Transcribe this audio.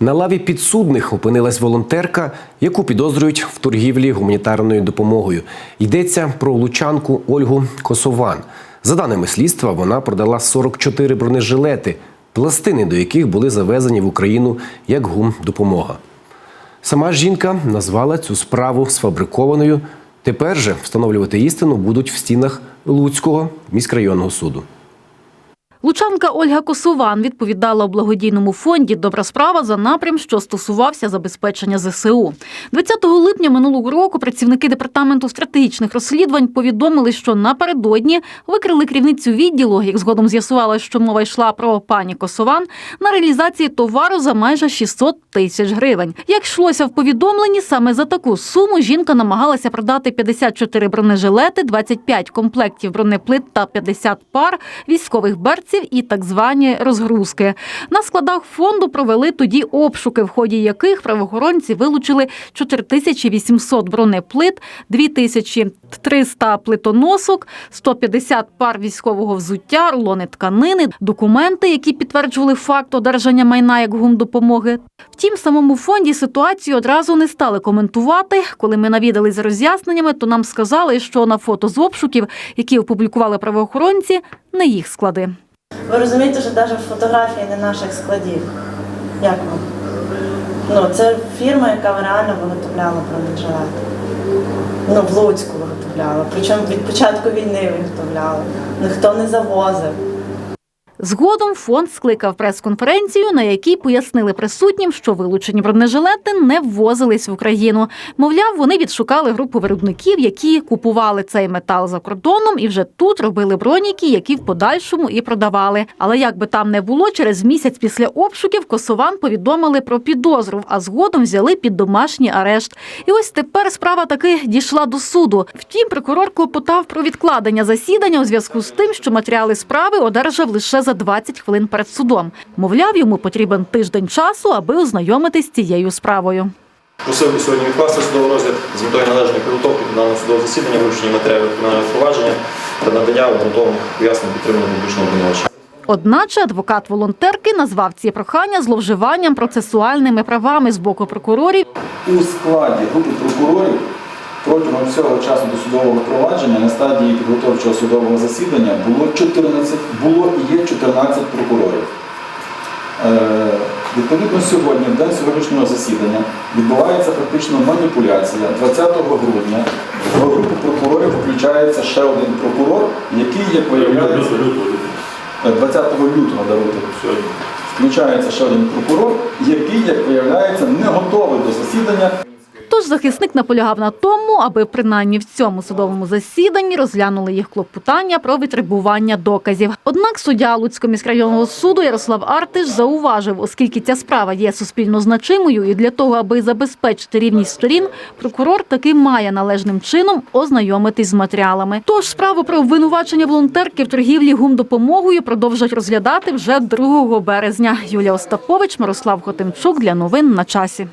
На лаві підсудних опинилась волонтерка, яку підозрюють в торгівлі гуманітарною допомогою. Йдеться про лучанку Ольгу Косован. За даними слідства, вона продала 44 бронежилети, пластини до яких були завезені в Україну як гумдопомога. Сама жінка назвала цю справу сфабрикованою. Тепер же встановлювати істину будуть в стінах Луцького міськрайонного суду. Лучанка Ольга Косован відповідала у благодійному фонді Добра справа за напрям, що стосувався забезпечення ЗСУ. 20 липня минулого року працівники департаменту стратегічних розслідувань повідомили, що напередодні викрили керівницю відділу, як згодом з'ясувала, що мова йшла про пані Косован, на реалізації товару за майже 600 тисяч гривень. Як йшлося в повідомленні, саме за таку суму жінка намагалася продати 54 бронежилети, 25 комплектів бронеплит та 50 пар військових берців і так звані розгрузки. На складах фонду провели тоді обшуки, в ході яких правоохоронці вилучили 4800 бронеплит, 2300 плитоносок, 150 пар військового взуття, рулони тканини, документи, які підтверджували факт одержання майна як гумдопомоги. Втім, в самому фонді ситуацію одразу не стали коментувати. Коли ми навідались з роз'ясненнями, то нам сказали, що на фото з обшуків, які опублікували правоохоронці, не їх склади. Ви розумієте, що навіть фотографії не наших складів. Як вам? Ну, це фірма, яка реально виготовляла бронежилети. Ну, в Луцьку виготовляла. Причому від початку війни виготовляла. Ніхто не завозив. Згодом фонд скликав прес-конференцію, на якій пояснили присутнім, що вилучені бронежилети не ввозились в Україну. Мовляв, вони відшукали групу виробників, які купували цей метал за кордоном і вже тут робили броніки, які в подальшому і продавали. Але як би там не було, через місяць після обшуків косован повідомили про підозру, а згодом взяли під домашній арешт. І ось тепер справа таки дійшла до суду. Втім, прокурор клопотав про відкладення засідання у зв'язку з тим, що матеріали справи одержав лише за 20 хвилин перед судом. Мовляв, йому потрібен тиждень часу, аби ознайомитись з цією справою. Просив сьогодні відкласти судовий розгляд з метою належної підготовки до даного судового засідання, вивчення матеріалів кримінального провадження та надання обґрунтованих пояснень підтриманого публічного обвинувачення. Одначе адвокат волонтерки назвав ці прохання зловживанням процесуальними правами з боку прокурорів у складі групи прокурорів протягом всього часу досудового провадження на стадії підготовчого судового засідання було 14, було і є 14 прокурорів. Е, Відповідно, сьогодні, в день сьогоднішнього засідання, відбувається фактично маніпуляція. 20 грудня в групу прокурорів включається ще один прокурор, який, як виявляється, е, 20 лютого даруйте. Включається ще один прокурор, який, як виявляється, не готовий до засідання. Тож захисник наполягав на тому, аби принаймні в цьому судовому засіданні розглянули їх клопотання про витребування доказів. Однак суддя Луцького міськрайонного суду Ярослав Артиш зауважив, оскільки ця справа є суспільно значимою, і для того, аби забезпечити рівність сторін, прокурор таки має належним чином ознайомитись з матеріалами. Тож справу про обвинувачення волонтерки в торгівлі гумдопомогою продовжать розглядати вже 2 березня. Юлія Остапович, Мирослав Хотимчук для новин на часі.